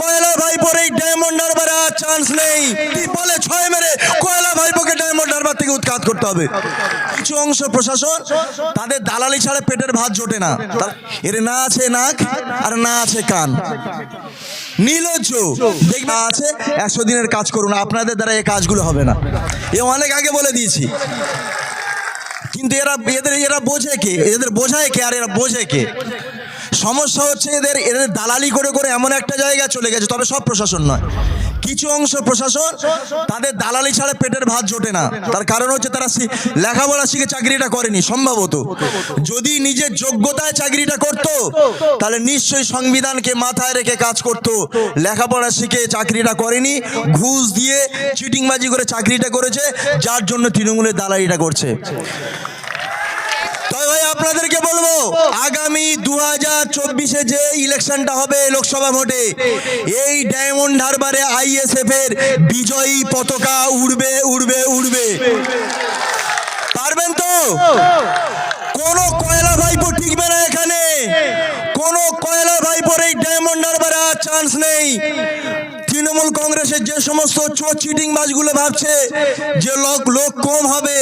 কয়লা ভাইপোর এই ডায়মন্ড হারবারে আর চান্স নেই। বলে, ছয় মেরে কয়লা ভাইপোকে ডায়মন্ড হারবার থেকে উৎখাত করতে হবে। কিছু অংশ প্রশাসন তাদের দালালি ছাড়া পেটের ভাত জোটে না। এর না আছে নাক আর না আছে কান। নীলজ্জ দেখবে আছে, একশো দিনের কাজ করুন, আপনাদের দ্বারা এই কাজগুলো হবে না। এ অনেক আগে বলে দিয়েছি। কিন্তু এরা এদের এরা বোঝে কে? এদের বোঝায় কে আর এরা বোঝে কে? সমস্যা হচ্ছে এদের এদের দালালি করে করে এমন একটা জায়গায় চলে গেছে, তবে সব প্রশাসন নয়। কিছু অংশ প্রশাসন তাদের দালালি ছাড়া পেটের ভাত জোটে না। তার কারণ হচ্ছে তারা লেখাপড়া শিখে চাকরিটা করেনি, সম্ভবত। যদি নিজের যোগ্যতায় চাকরিটা করত, তাহলে নিশ্চয়ই সংবিধানকে মাথায় রেখে কাজ করত। লেখাপড়া শিখে চাকরিটা করেনি, ঘুষ দিয়ে চিটিংবাজি করে চাকরিটা করেছে, যার জন্য তৃণমূলের দালালিটা করছে। আপনাদেরকে বলব, আগামী দু হাজার চব্বিশে যে ইলেকশনটা হবে লোকসভা ভোটে, এই ডায়মন্ড হারবারে আইএসএফ এর বিজয়ী পতাকা উড়বে উড়বে উড়বে। পারবেন তো? কোন কয়লা ভাইপো টিকবে না এখানে। কোন কয়লা ভাইপোর এই ডায়মন্ড হারবারে আর চান্স নেই। তৃণমূল কংগ্রেসের যে সমস্ত চিটিং বাজগুলো ভাবছে যে লোক লোক কম হবে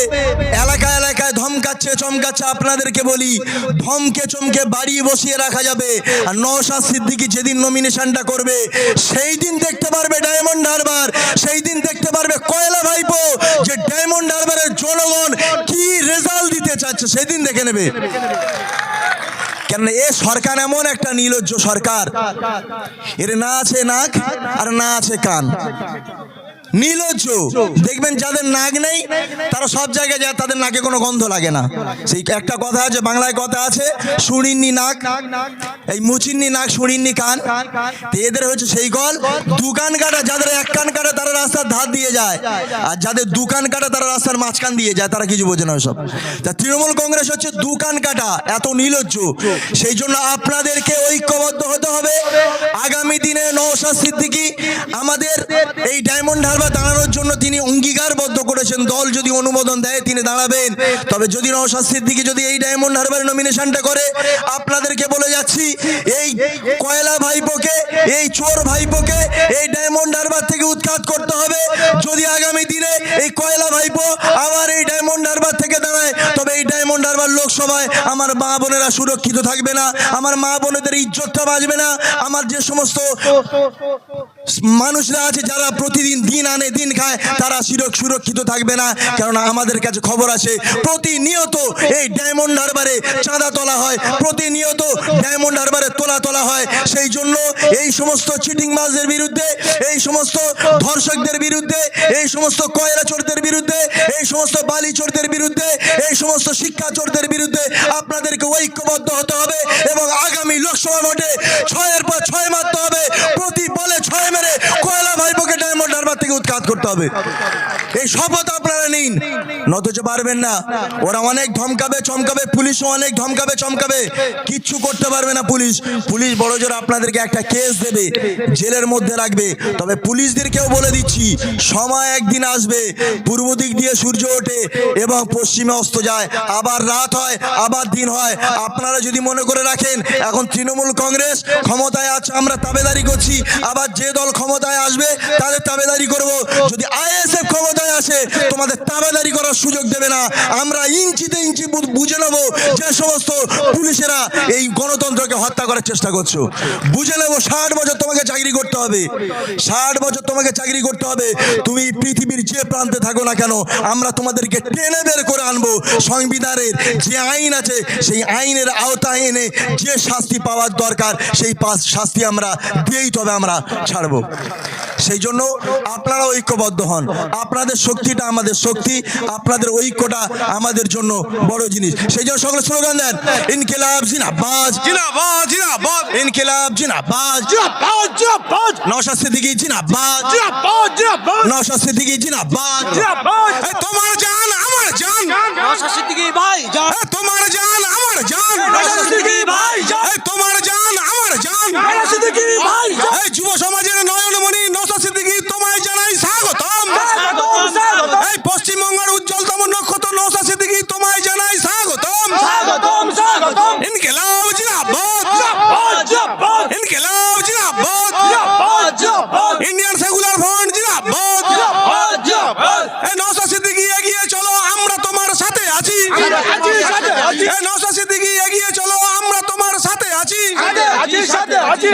চমকাচ্ছে, আপনাদেরকে বলি, ধমকে চমকে বাড়ি বসিয়ে রাখা যাবে। আর নওশাদ সিদ্দিকি যেদিন নমিনেশনটা করবে সেই দিন দেখতে পারবে ডায়মন্ড হারবার সেই দিন দেখতে পারবে কয়লা ভাইপো, যে ডায়মন্ড হারবারের জনগণ কি রেজাল্ট দিতে চাচ্ছে, সেদিন দেখে নেবে। কেন এ সরকার এমন একটা নীলজ্জ সরকার। এর না আছে নাক আর না আছে কান। নীলজ্জ। দেখবেন যাদের নাক নেই, তারা সব জায়গায় যায়, তাদের নাকে কোনো গন্ধ লাগে না। সেই একটা কথা আছে, বাংলায় কথা আছে শুনিনি নাক। এই মুচিন্নি নাক শুনিনি কান। এদের হচ্ছে সেই গল। দোকান কাটা, যাদের এক কান কাটা, তারা রাস্তার ধার দিয়ে যায়। আর যাদের দোকান কাটা, তারা রাস্তার মাঝখান দিয়ে যায়, তারা কিছু বোঝে না সব তা তৃণমূল কংগ্রেস হচ্ছে দোকান কাটা, এত নীলজ্জ। সেই জন্য আপনাদেরকে ঐক্যবদ্ধ হতে হবে। আগামী দিনে নওশাদ সিদ্দিকী আমাদের এই ডায়মন্ড হারবার দাঁড়ানোর জন্য তিনি অঙ্গীকারবদ্ধ করেছেন। দল যদি অনুমোদন দেয়, তিনি দাঁড়াবেন। তবে যদি নওশাদ দিকে যদি এই ডায়মন্ড হারবারের নমিনেশনটা করে, আপনাদেরকে বলে যাচ্ছি, এই কয়লা ভাইপোকে, এই চোর ভাইপোকে এই ডায়মন্ড হারবার থেকে উৎখাত করতে হবে। যদি আগামী দিনে এই কয়লা ভাইপো আবার এই ডায়মন্ড হারবার থেকে দাঁড়ায়, তবে এই ডায়মন্ড হারবার লোকসভায় আমার মা বোনেরা সুরক্ষিত থাকবে না। আমার মা বোনেদের ইজ্জতটা বাঁচবে না। আমার যে সমস্ত মানুষরা আছে যারা প্রতিদিন দিন আনে, দিন খায়, তারা সুরক- সুরক্ষিত থাকবে না। কেননা আমাদের কাছে খবর আছে, প্রতিনিয়ত এই ডায়মন্ড হারবারে চাঁদা তোলা হয়, প্রতিনিয়ত ডায়মন্ড হারবারে তোলা তোলা হয়। সেই জন্য এই সমস্ত চিটিং মাছদের বিরুদ্ধে, এই সমস্ত ধর্ষকদের বিরুদ্ধে, এই সমস্ত কয়লা চোরদের বিরুদ্ধে, এই সমস্ত বালি চোরদের বিরুদ্ধে, এই সমস্ত শিক্ষা চোরদের বিরুদ্ধে আপনাদেরকে ঐক্যবদ্ধ হতে হবে এবং আগামী লোকসভা ভোটে করতে হবে। এই শপথ আপনারা নিন। নতচ পারবেন না। ওরা অনেক ধমকাবে, চমকাবে, পুলিশও অনেক ধমকাবে, চমকাবে। কিচ্ছু করতে পারবে না পুলিশ। পুলিশ বড় জোর আপনাদেরকে একটা কেস দেবে, জেলের মধ্যে রাখবে। তবে পুলিশদেরকেও বলে দিচ্ছি, সময় একদিন আসবে। পূর্ব দিক দিয়ে সূর্য ওঠে এবং পশ্চিমে অস্ত যায়। আবার রাত হয়, আবার দিন হয়। আপনারা যদি মনে করে রাখেন, এখন তৃণমূল কংগ্রেস ক্ষমতায় আছে, আমরা তাবেদারি করছি। আবার যে দল ক্ষমতায় আসবে, তাদের তাবেদারি করব। যদি আইএসএফ ক্ষমতায় আসে, তোমাদের তাবেদারি করার সুযোগ দেবে না। আমরা ইঞ্চিতে ইঞ্চি বুঝে নেব যে সমস্ত পুলিশেরা এই গণতন্ত্রকে হত্যা করার চেষ্টা করছ। বুঝে নেব ষাট বছর তোমাকে চাকরি করতে হবে। ষাট বছর তোমাকে চাকরি করতে হবে। তুমি পৃথিবীর যে প্রান্তে থাকো না কেন, আমরা তোমাদেরকে টেনে বের করে আনব। সংবিধানের যে আইন আছে, সেই আইনের আওতায় এনে যে শাস্তি পাওয়ার দরকার, সেই শাস্তি আমরা দিয়েই তবে আমরা ছাড়বো। সেই জন্য আপনারা ঐক্যবদ্ধ হন। আপনাদের শক্তিটা আমাদের শক্তি আপনাদের ঐক্যটা আমাদের জন্য বড় জিনিস। সেই জন্য সকলে স্লোগান দেন ইনকিলাব জিনাবাজ। জিন্দাবাদ জিন্দাবাদ ইনকিলাব জিনাবাজ। জিন্দাবাদ জিন্দাবাদ নওশাদ সিদ্দিকী জিনাবাজ। জিন্দাবাদ জিন্দাবাদ নওশাদ সিদ্দিকী জিনাবাজ। এই তোমার জান আমার জান। নশা সিদ্দিকী ভাই এই তোমার জান আমার তোমার সাথে আছি